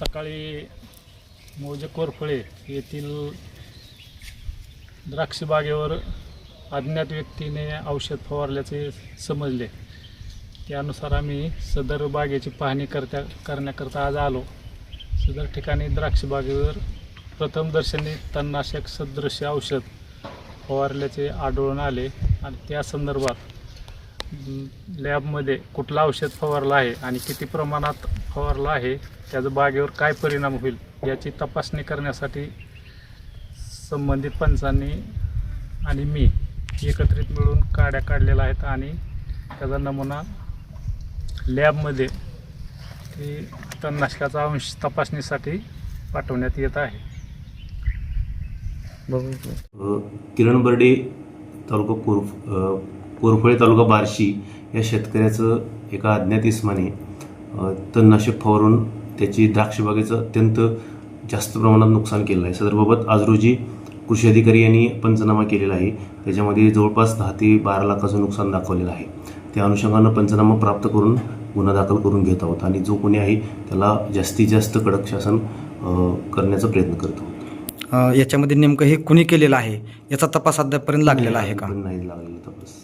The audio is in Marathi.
सकाळी मोजे कोरफळे येथील द्राक्षबागेवर अज्ञात व्यक्तीने औषध फवारल्याचे समजले. त्यानुसार आम्ही सदर बागेची पाहणी करता करण्याकरता आज आलो. सदर ठिकाणी द्राक्षबागेवर प्रथमदर्शनी तणनाशक सदृश्य औषध फवारल्याचे आढळून आले आणि त्या संदर्भात लॅबमध्ये कुठलं औषध फवारलं आहे आणि किती प्रमाणात फवारलं आहे त्याचा बागेवर काय परिणाम होईल याची तपासणी करण्यासाठी संबंधित पंचांनी आणि मी एकत्रित मिळून काड्या काढलेल्या आहेत आणि त्याचा नमुना लॅबमध्ये ते तणनाशकाचा अंश तपासणीसाठी पाठवण्यात येत आहे. किरण बर्डे तालुका कोरफ अ, कोरफळे तालुका बार्शी या शेतकऱ्याचं एका अज्ञात इस्माने तणनाशक फवारून त्याची द्राक्षबागेचं अत्यंत जास्त प्रमाणात नुकसान केलं आहे. सदरबाबत आज रोजी कृषी अधिकारी यांनी पंचनामा केलेला आहे. त्याच्यामध्ये जवळपास दहा ते बारा लाखाचं नुकसान दाखवलेलं आहे. त्या अनुषंगानं पंचनामा प्राप्त करून गुन्हा दाखल करून घेत आहोत आणि जो कोणी आहे त्याला जास्तीत जास्त कडक शासन करण्याचा प्रयत्न करत आहोत. याच्यामध्ये नेमकं हे कुणी केलेलं आहे? याचा तपास अद्यापपर्यंत लागलेला आहे का? नाही लागलेला तपास.